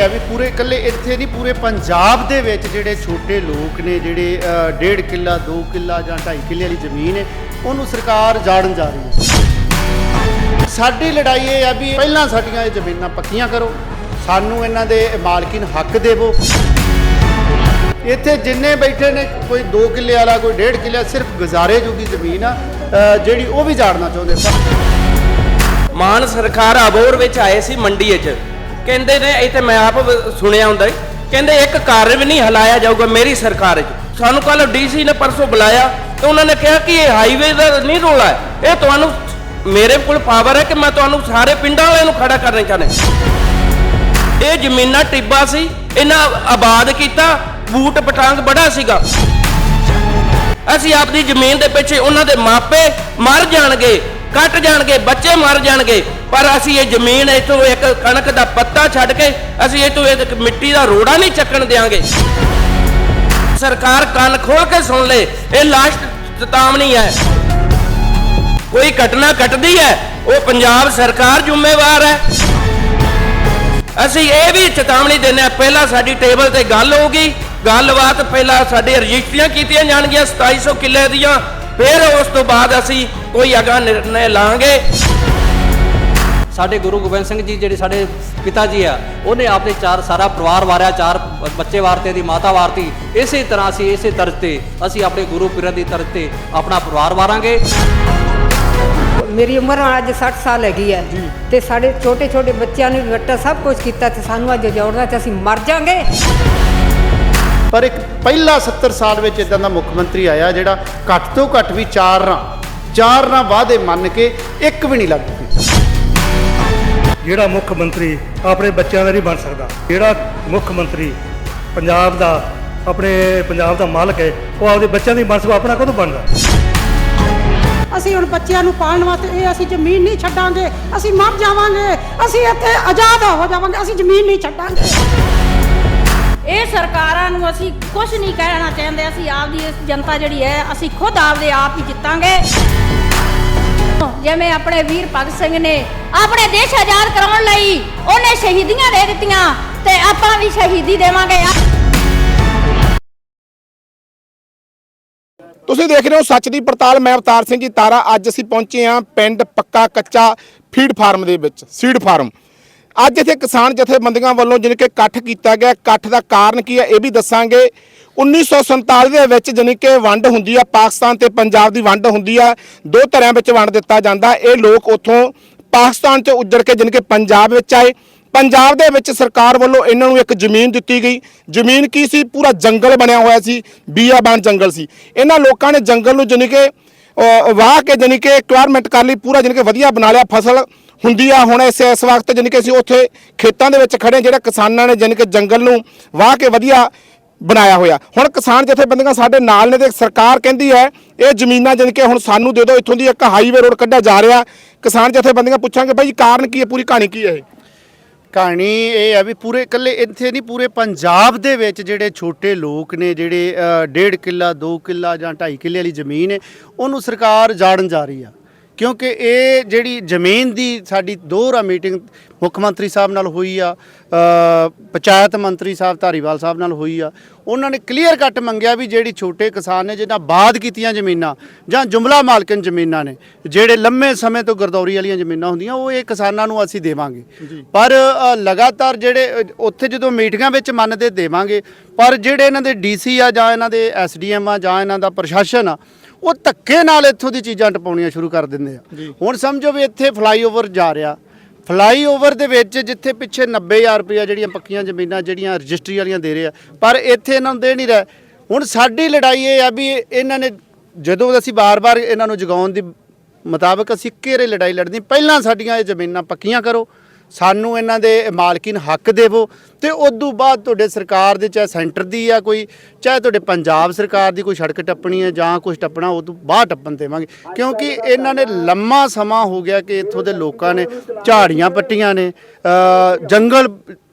ਇਹ ਆ ਵੀ ਪੂਰੇ ਇਕੱਲੇ ਇੱਥੇ ਨਹੀਂ, ਪੂਰੇ ਪੰਜਾਬ ਦੇ ਵਿੱਚ ਜਿਹੜੇ ਛੋਟੇ ਲੋਕ ਨੇ, ਜਿਹੜੇ ਡੇਢ ਕਿੱਲਾ 2 ਕਿੱਲਾ ਜਾਂ 2.5 ਕਿੱਲੇ ਵਾਲੀ ਜ਼ਮੀਨ ਹੈ, ਉਹਨੂੰ ਸਰਕਾਰ ਜਾੜਨ ਜਾ ਰਹੀ ਹੈ। ਸਾਡੀ ਲੜਾਈ ਇਹ ਆ ਵੀ ਪਹਿਲਾਂ ਸਾਡੀਆਂ ਇਹ ਜ਼ਮੀਨਾਂ ਪੱਕੀਆਂ ਕਰੋ, ਸਾਨੂੰ ਇਹਨਾਂ ਦੇ ਮਾਲਕੀਨ ਹੱਕ ਦੇਵੋ। ਇੱਥੇ ਜਿੰਨੇ ਬੈਠੇ ਨੇ, ਕੋਈ 2 ਕਿੱਲੇ ਵਾਲਾ, ਕੋਈ 1.5 ਕਿੱਲੇ, ਸਿਰਫ ਗੁਜ਼ਾਰੇ ਜੋਗੀ ਜ਼ਮੀਨ ਆ ਜਿਹੜੀ ਉਹ ਵੀ ਜਾੜਨਾ ਚਾਹੁੰਦੇ ਪਰ ਮਾਨ ਸਰਕਾਰ ਅਬੋਰ ਵਿੱਚ ਆਏ ਸੀ ਮੰਡੀ 'ਚ। ਕਹਿੰਦੇ ਨੇ ਇੱਥੇ ਮੈਂ ਆਪ ਵ- ਸੁਣਿਆ ਹੁੰਦਾ ਈ, ਕਹਿੰਦੇ ਇੱਕ ਘਰ ਵੀ ਨਹੀਂ ਹਲਾਇਆ ਜਾਊਗਾ ਮੇਰੀ ਸਰਕਾਰ 'ਚ ਸਾਨੂੰ ਕੱਲ ਡੀਸੀ ਨੇ ਪਰਸੋਂ ਬੁਲਾਇਆ ਤੇ ਉਹਨਾਂ ਨੇ ਕਿਹਾ ਕਿ ਇਹ ਹਾਈਵੇ ਦਾ ਨਹੀਂ ਰੋਲਾ ਹੈ। ਇਹ ਤੁਹਾਨੂੰ ਮੇਰੇ ਕੋਲ ਪਾਵਰ ਹੈ ਕਿ ਮੈਂ ਤੁਹਾਨੂੰ ਸਾਰੇ ਪਿੰਡਾਂ ਵਾਲਿਆਂ ਨੂੰ ਖੜਾ ਕਰਨਾ ਚਾਹੁੰਦਾ ਇਹ ਜ਼ਮੀਨਾਂ ਟਿੱਬਾ ਸੀ ਇਹਨਾਂ ਆਬਾਦ ਕੀਤਾ ਬੂਟ ਪਟਾਂਗ ਬੜਾ ਸੀਗਾ। ਅਸੀਂ ਆਪਣੀ ਜ਼ਮੀਨ ਦੇ ਪਿੱਛੇ ਉਹਨਾਂ ਦੇ ਮਾਪੇ ਮਰ ਜਾਣਗੇ। ਕੱਟ ਜਾਣਗੇ, ਬੱਚੇ ਮਰ ਜਾਣਗੇ। ਪਰ ਅਸੀਂ ਇਹ ਜ਼ਮੀਨ ਇਥੋਂ ਇੱਕ ਕਣਕ ਦਾ ਪੱਤਾ ਛੱਡ ਕੇ ਅਸੀਂ ਇਥੋਂ ਇੱਕ ਮਿੱਟੀ ਦਾ ਰੋੜਾ ਨਹੀਂ ਚੱਕਣ ਦੇਾਂਗੇ ਸਰਕਾਰ ਕੰਨ ਖੋਲ ਕੇ ਸੁਣ ਲੈ, ਇਹ ਲਾਸਟ ਚੇਤਾਵਨੀ ਹੈ। ਕੋਈ ਘਟਨਾ ਘਟਦੀ ਹੈ, ਉਹ ਪੰਜਾਬ ਸਰਕਾਰ ਜ਼ਿੰਮੇਵਾਰ ਹੈ। ਅਸੀਂ ਇਹ ਵੀ ਚੇਤਾਵਨੀ ਦਿੰਦੇ ਹਾਂ, ਪਹਿਲਾਂ ਸਾਡੀ ਟੇਬਲ ਤੇ ਗੱਲ ਹੋਊਗੀ। ਗੱਲਬਾਤ ਪਹਿਲਾਂ ਸਾਡੇ ਰਜਿਸਟਰੀਆਂ ਕੀਤੀਆਂ ਜਾਣਗੀਆਂ 2700 ਕਿੱਲੇ ਦੀਆਂ। ਫਿਰ ਉਸ ਤੋਂ ਬਾਅਦ ਅਸੀਂ ਕੋਈ ਅਗਾ ਨਿਰਣੇ ਲਾਂਗੇ। ਸਾਡੇ ਗੁਰੂ ਗੋਬਿੰਦ ਸਿੰਘ ਜੀ ਜਿਹੜੇ ਸਾਡੇ ਪਿਤਾ ਜੀ ਆ ਉਹਨੇ ਆਪਣੇ ਚਾਰ ਸਾਰਾ ਪਰਿਵਾਰ ਵਾਰਿਆ ਚਾਰ ਬੱਚੇ ਵਾਰਤੇ ਦੀ ਮਾਤਾ ਵਾਰਤੀ। ਇਸੇ ਤਰ੍ਹਾਂ ਅਸੀਂ ਇਸੇ ਤਰਜ਼ ਤੇ ਅਸੀਂ ਆਪਣੇ ਗੁਰੂ ਪੀਰਾਂ ਦੀ ਤਰਜ਼ ਤੇ ਆਪਣਾ ਪਰਿਵਾਰ ਵਾਰਾਂਗੇ। ਮੇਰੀ ਉਮਰ ਅੱਜ 60 ਸਾਲ ਹੈਗੀ ਹੈ ਤੇ ਸਾਡੇ ਛੋਟੇ ਛੋਟੇ ਬੱਚਿਆਂ ਨੂੰ ਵੱਟਾ ਸਭ ਕੁਝ ਕੀਤਾ ਤੇ ਸਾਨੂੰ ਅੱਜ ਜੋੜਨਾ ਤੇ ਅਸੀਂ ਮਰ ਜਾਾਂਗੇ। ਪਰ ਇੱਕ ਪਹਿਲਾ 70 ਸਾਲ ਵਿੱਚ ਇਦਾਂ ਦਾ ਮੁੱਖ ਮੰਤਰੀ ਆਇਆ ਜਿਹੜਾ ਘੱਟ ਤੋਂ ਘੱਟ ਵੀ ਚਾਰ ਰਾਂ ਚਾਰ ਰਾਂ ਵਾਅਦੇ ਮੰਨ ਕੇ ਇੱਕ ਵੀ ਨਹੀਂ ਲਾਗੂ ਕੀਤਾ। ਜਿਹੜਾ ਮੁੱਖ ਮੰਤਰੀ ਆਪਣੇ ਬੱਚਿਆਂ ਦਾ ਨਹੀਂ ਬਣ ਸਕਦਾ ਜਿਹੜਾ ਮੁੱਖ ਮੰਤਰੀ ਪੰਜਾਬ ਦਾ ਆਪਣੇ ਪੰਜਾਬ ਦਾ ਮਾਲਕ ਹੈ ਉਹ ਆਪਦੇ ਬੱਚਿਆਂ ਦੀ ਬਣ ਸਕਦਾ ਆਪਣਾ ਕਦੋਂ ਬਣਦਾ? ਅਸੀਂ ਹੁਣ ਬੱਚਿਆਂ ਨੂੰ ਪਾਲਣ ਵਾਸਤੇ ਇਹ ਅਸੀਂ ਜ਼ਮੀਨ ਨਹੀਂ ਛੱਡਾਂਗੇ ਅਸੀਂ ਮਰ ਜਾਵਾਂਗੇ ਅਸੀਂ ਇੱਥੇ ਆਜ਼ਾਦ ਹੋ ਜਾਵਾਂਗੇ ਅਸੀਂ ਜ਼ਮੀਨ ਨਹੀਂ ਛੱਡਾਂਗੇ। ਇਹ ਸਰਕਾਰਾਂ ਨੂੰ ਅਸੀਂ ਕੁਝ ਨਹੀਂ ਕਹਿਣਾ ਚਾਹੁੰਦੇ, ਅਸੀਂ ਆਪਦੀ ਇਸ ਜਨਤਾ ਜਿਹੜੀ ਹੈ, ਅਸੀਂ ਖੁਦ ਆਪਦੇ ਆਪ ਹੀ ਜਿੱਤਾਂਗੇ। ਜਿਵੇਂ ਆਪਣੇ ਵੀਰ ਭਗਤ ਸਿੰਘ ਨੇ ਆਪਣੇ ਦੇਸ਼ ਆਜ਼ਾਦ ਕਰਾਉਣ ਲਈ ਉਹਨੇ ਸ਼ਹੀਦੀਆਂ ਦੇ ਦਿੱਤੀਆਂ ਤੇ ਆਪਾਂ ਵੀ ਸ਼ਹੀਦੀ ਦੇਵਾਂਗੇ। ਤੁਸੀਂ ਦੇਖ ਰਹੇ ਹੋ ਸੱਚ ਦੀ ਪੜਤਾਲ। ਮੈਂ ਅਵਤਾਰ ਸਿੰਘ ਜੀ ਤਾਰਾ, ਅੱਜ ਅਸੀਂ ਪਹੁੰਚੇ ਹਾਂ ਪਿੰਡ ਪੱਕਾ ਕੱਚਾ ਫੀਡ ਫਾਰਮ ਦੇ ਵਿੱਚ, ਸੀਡ ਫਾਰਮ। ਅੱਜ ਇੱਥੇ ਕਿਸਾਨ ਜਥੇਬੰਦੀਆਂ ਵੱਲੋਂ ਜਿਹਨੇ ਕਿ ਇਕੱਠ ਕੀਤਾ ਗਿਆ। ਇਕੱਠ ਦਾ ਕਾਰਨ ਕੀ ਹੈ ਇਹ ਵੀ ਦੱਸਾਂਗੇ। 1947 ਦੇ ਵਿੱਚ ਜਾਣੀ ਕਿ ਵੰਡ ਹੁੰਦੀ ਆ, ਪਾਕਿਸਤਾਨ ਤੇ ਪੰਜਾਬ ਦੀ ਵੰਡ ਹੁੰਦੀ ਆ। ਦੋ ਧਰਿਆਂ ਵਿੱਚ ਵੰਡ ਦਿੱਤਾ ਜਾਂਦਾ। ਇਹ ਲੋਕ ਉੱਥੋਂ ਪਾਕਿਸਤਾਨ ਚ ਉੱਜੜ ਕੇ ਜਾਣੀ ਕਿ ਪੰਜਾਬ ਵਿੱਚ ਆਏ। ਪੰਜਾਬ ਦੇ ਵਿੱਚ ਸਰਕਾਰ ਵੱਲੋਂ ਇਹਨਾਂ ਨੂੰ ਇੱਕ ਜ਼ਮੀਨ ਦਿੱਤੀ ਗਈ। ਜ਼ਮੀਨ ਕੀ ਸੀ? ਪੂਰਾ ਜੰਗਲ ਬਣਿਆ ਹੋਇਆ ਸੀ। ਬੀਆਬਾਨ ਜੰਗਲ ਸੀ। ਇਹਨਾਂ ਲੋਕਾਂ ਨੇ ਜੰਗਲ ਨੂੰ ਜਾਣੀ ਕਿ ਵਾਹ ਕੇ ਜਾਣੀ ਕਿ ਰਿਕੁਆਇਰਮੈਂਟ ਕਰ ਲਈ, ਪੂਰਾ ਜਾਣੀ ਕਿ ਵਧੀਆ ਬਣਾ ਲਿਆ ਫਸਲ ਹੁੰਦੀ ਆ ਹੁਣ ਇਸ ਇਸ ਵਕਤ ਜਾਣੀ ਕਿ ਅਸੀਂ ਉੱਥੇ ਖੇਤਾਂ ਦੇ ਵਿੱਚ ਖੜੇ ਜਿਹੜਾ ਕਿਸਾਨਾਂ ਨੇ ਜਾਣੀ ਕਿ ਜੰਗਲ ਨੂੰ ਵਾਹ ਕੇ ਵਧੀਆ ਬਣਾਇਆ ਹੋਇਆ। ਹੁਣ ਕਿਸਾਨ ਜਥੇਬੰਦੀਆਂ ਸਾਡੇ ਨਾਲ ਨੇ ਤੇ ਸਰਕਾਰ ਕਹਿੰਦੀ ਹੈ, ਇਹ ਜ਼ਮੀਨਾਂ ਜਾਣੀ ਕਿ ਹੁਣ ਸਾਨੂੰ ਦੇ ਦਿਓ, ਇੱਥੋਂ ਦੀ ਇੱਕ ਹਾਈਵੇ ਰੋਡ ਕੱਢਿਆ ਜਾ ਰਿਹਾ। ਕਿਸਾਨ ਜਥੇਬੰਦੀਆਂ ਪੁੱਛਾਂਗੇ ਭਾਈ ਕਾਰਨ ਕੀ ਹੈ? ਪੂਰੀ ਕਹਾਣੀ ਕੀ ਹੈ ਇਹ? ਕਹਾਣੀ ਇਹ ਆ ਵੀ ਪੂਰੇ ਇਕੱਲੇ ਇੱਥੇ ਨਹੀਂ ਪੂਰੇ ਪੰਜਾਬ ਦੇ ਵਿੱਚ ਜਿਹੜੇ ਛੋਟੇ ਲੋਕ ਨੇ ਜਿਹੜੇ ਅ, ਡੇਢ ਕਿੱਲਾ 2 ਕਿੱਲਾ ਜਾਂ 2.5 ਕਿੱਲੇ ਵਾਲੀ ਜ਼ਮੀਨ ਹੈ ਉਹਨੂੰ ਸਰਕਾਰ ਜਾੜਨ ਜਾ ਰਹੀ ਆ। ਕਿਉਂਕਿ ਇਹ ਜਿਹੜੀ ਜ਼ਮੀਨ ਦੀ ਸਾਡੀ ਦੋਹਰਾ ਮੀਟਿੰਗ ਮੁੱਖ ਮੰਤਰੀ ਸਾਹਿਬ ਨਾਲ ਹੋਈ ਆ ਪੰਚਾਇਤ ਮੰਤਰੀ ਸਾਹਿਬ ਧਾਰੀਵਾਲ ਸਾਹਿਬ ਨਾਲ ਹੋਈ ਆ ਉਹਨਾਂ ਨੇ ਕਲੀਅਰ ਕੱਟ ਮੰਗਿਆ ਵੀ ਜਿਹੜੀ ਛੋਟੇ ਕਿਸਾਨ ਨੇ ਜਿਹਨਾਂ ਬਾਦ ਕੀਤੀਆਂ ਜ਼ਮੀਨਾਂ ਜਾਂ ਜੁਮਲਾ ਮਾਲਕਨ ਜ਼ਮੀਨਾਂ ਨੇ ਜਿਹੜੇ ਲੰਮੇ ਸਮੇਂ ਤੋਂ ਗਰਦੌਰੀ ਵਾਲੀਆਂ ਜ਼ਮੀਨਾਂ ਹੁੰਦੀਆਂ ਉਹ ਇਹ ਕਿਸਾਨਾਂ ਨੂੰ ਅਸੀਂ ਦੇਵਾਂਗੇ। ਪਰ ਲਗਾਤਾਰ ਜਿਹੜੇ ਉੱਥੇ ਜਦੋਂ ਮੀਟਿੰਗਾਂ ਵਿੱਚ ਮੰਨਦੇ ਦੇਵਾਂਗੇ ਪਰ ਜਿਹੜੇ ਇਹਨਾਂ ਦੇ ਡੀਸੀ ਆ ਜਾਂ ਇਹਨਾਂ ਦੇ ਐਸਡੀਐਮ ਆ ਜਾਂ ਇਹਨਾਂ ਦਾ ਪ੍ਰਸ਼ਾਸਨ ਆ ਉਹ ਧੱਕੇ ਨਾਲ ਇੱਥੋਂ ਦੀ ਚੀਜ਼ਾਂ ਟਪਾਉਣੀਆਂ ਸ਼ੁਰੂ ਕਰ ਦਿੰਦੇ ਆ। ਹੁਣ ਸਮਝੋ ਵੀ ਇੱਥੇ ਫਲਾਈਓਵਰ ਜਾ ਰਿਹਾ। ਫਲਾਈਓਵਰ ਦੇ ਵਿੱਚ ਜਿੱਥੇ ਪਿੱਛੇ 90000 ਰੁਪਇਆ ਜਿਹੜੀਆਂ ਪੱਕੀਆਂ ਜ਼ਮੀਨਾਂ ਜਿਹੜੀਆਂ ਰਜਿਸਟਰੀ ਵਾਲੀਆਂ ਦੇ ਰਹੇ ਆ ਪਰ ਇੱਥੇ ਇਹਨਾਂ ਨੂੰ ਦੇ ਨਹੀਂ ਰਹੇ। ਹੁਣ ਸਾਡੀ ਲੜਾਈ ਇਹ ਆ ਵੀ ਇਹਨਾਂ ਨੇ ਜਦੋਂ ਅਸੀਂ ਬਾਰ-ਬਾਰ ਇਹਨਾਂ ਨੂੰ ਜਗਾਉਣ ਦੀ ਮੁਤਾਬਕ ਅਸੀਂ ਘੇਰੇ ਲੜਾਈ ਲੜਨੀ ਪਹਿਲਾਂ ਸਾਡੀਆਂ ਇਹ ਜ਼ਮੀਨਾਂ ਪੱਕੀਆਂ ਕਰੋ। ਸਾਨੂੰ ਇਹਨਾਂ ਦੇ ਮਾਲਕੀਨ ਹੱਕ ਦੇਵੋ। ਤੇ ਤੋਂ ਬਾਅਦ ਤੁਹਾਡੇ ਸਰਕਾਰ ਦੇ ਚਾਹੇ ਸੈਂਟਰ ਦੀ ਆ ਕੋਈ, ਚਾਹੇ ਤੁਹਾਡੇ ਪੰਜਾਬ ਸਰਕਾਰ ਦੀ ਕੋਈ ਸੜਕ ਟੱਪਣੀ ਹੈ ਜਾਂ ਕੁਝ ਟੱਪਣਾ, ਉਹ ਤੋਂ ਬਾਅਦ ਟੱਪਣ ਦੇਵਾਂਗੇ। ਕਿਉਂਕਿ ਇਹਨਾਂ ਨੇ ਲੰਮਾ ਸਮਾਂ ਹੋ ਗਿਆ ਕਿ ਇੱਥੋਂ ਦੇ ਲੋਕਾਂ ਨੇ ਝਾੜੀਆਂ ਪੱਟੀਆਂ ਨੇ। ਜੰਗਲ